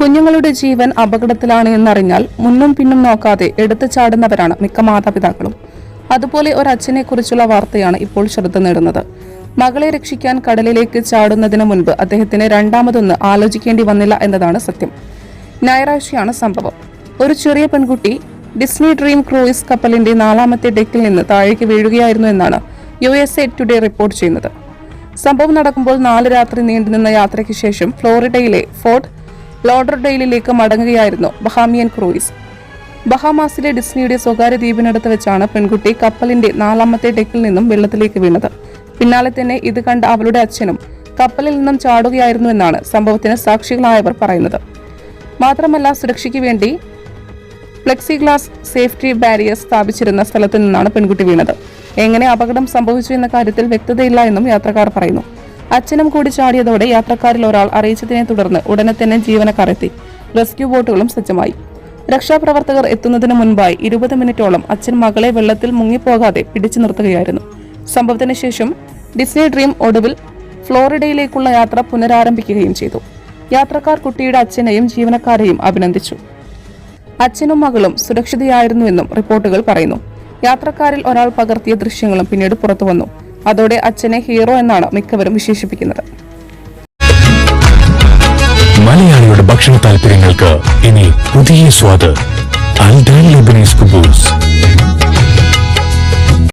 കുഞ്ഞുങ്ങളുടെ ജീവൻ അപകടത്തിലാണ് എന്നറിഞ്ഞാൽ മുന്നും പിന്നും നോക്കാതെ എടുത്തു ചാടുന്നവരാണ് മിക്ക മാതാപിതാക്കളും. അതുപോലെ ഒരു അച്ഛനെ കുറിച്ചുള്ള വാർത്തയാണ് ഇപ്പോൾ ശ്രദ്ധ നേടുന്നത്. മകളെ രക്ഷിക്കാൻ കടലിലേക്ക് ചാടുന്നതിന് മുൻപ് അദ്ദേഹത്തിന് രണ്ടാമതൊന്ന് ആലോചിക്കേണ്ടി വന്നില്ല എന്നതാണ് സത്യം. ഞായറാഴ്ചയാണ് സംഭവം. ഒരു ചെറിയ പെൺകുട്ടി ഡിസ്നി ഡ്രീം ക്രൂയിസ് കപ്പലിന്റെ നാലാമത്തെ ഡെക്കിൽ നിന്ന് താഴേക്ക് വീഴുകയായിരുന്നു എന്നാണ് U S A Today report ചെയ്യുന്നത്. സംഭവം നടക്കുമ്പോൾ നാല് രാത്രി നീണ്ടുനിന്ന യാത്രയ്ക്ക് ശേഷം ഫ്ലോറിഡയിലെ ഫോർട്ട് ലോഡർഡെയിലേക്ക് മടങ്ങുകയായിരുന്നു ബഹാമിയൻ ക്രൂയിസ്. ബഹാമാസിലെ ഡിസ്നിയുടെ സ്വകാര്യ ദ്വീപിനടുത്ത് വെച്ചാണ് പെൺകുട്ടി കപ്പലിന്റെ നാലാമത്തെ ഡെക്കിൽ നിന്നും വെള്ളത്തിലേക്ക് വീണത്. പിന്നാലെ തന്നെ ഇത് കണ്ട അവളുടെ അച്ഛനും കപ്പലിൽ നിന്നും ചാടുകയായിരുന്നുവെന്നാണ് സംഭവത്തിന് സാക്ഷികളായവർ പറയുന്നത്. മാത്രമല്ല സുരക്ഷയ്ക്ക് വേണ്ടി ഫ്ലെക്സി ഗ്ലാസ് സേഫ്റ്റി ബാരിയർ സ്ഥാപിച്ചിരുന്ന സ്ഥലത്ത് നിന്നാണ് പെൺകുട്ടി വീണത്. എങ്ങനെ അപകടം സംഭവിച്ചു എന്ന കാര്യത്തിൽ വ്യക്തതയില്ല എന്നും യാത്രക്കാർ പറയുന്നു. അച്ഛനും കൂടി ചാടിയതോടെ യാത്രക്കാരിൽ ഒരാൾ അറിയിച്ചതിനെ തുടർന്ന് ഉടനെ തന്നെ ജീവനക്കാരെത്തി റെസ്ക്യൂ ബോട്ടുകളും സജ്ജമായി. രക്ഷാപ്രവർത്തകർ എത്തുന്നതിന് മുൻപായി ഇരുപത് മിനിറ്റോളം അച്ഛൻ മകളെ വെള്ളത്തിൽ മുങ്ങിപ്പോകാതെ പിടിച്ചു നിർത്തുകയായിരുന്നു. സംഭവത്തിന് ശേഷം ഡിസ്നി ഡ്രീം ഒടുവിൽ ഫ്ലോറിഡയിലേക്കുള്ള യാത്ര പുനരാരംഭിക്കുകയും ചെയ്തു. യാത്രക്കാർ കുട്ടിയുടെ അച്ഛനെയും ജീവനക്കാരെയും അഭിനന്ദിച്ചു. അച്ഛനും മകളും സുരക്ഷിതയായിരുന്നുവെന്നും റിപ്പോർട്ടുകൾ പറയുന്നു. യാത്രക്കാരിൽ ഒരാൾ പകർത്തിയ ദൃശ്യങ്ങളും പിന്നീട് പുറത്തുവന്നു. അതോടെ അച്ഛനെ ഹീറോ എന്നാണ് മിക്കവരും വിശേഷിപ്പിക്കുന്നത്. മലയാളിയുടെ ഭക്ഷണ താല്പര്യങ്ങൾക്ക് ഇനി പുതിയ സ്വാദ്. അൽദാൻ ലെബനീസ് കുബൂസ്.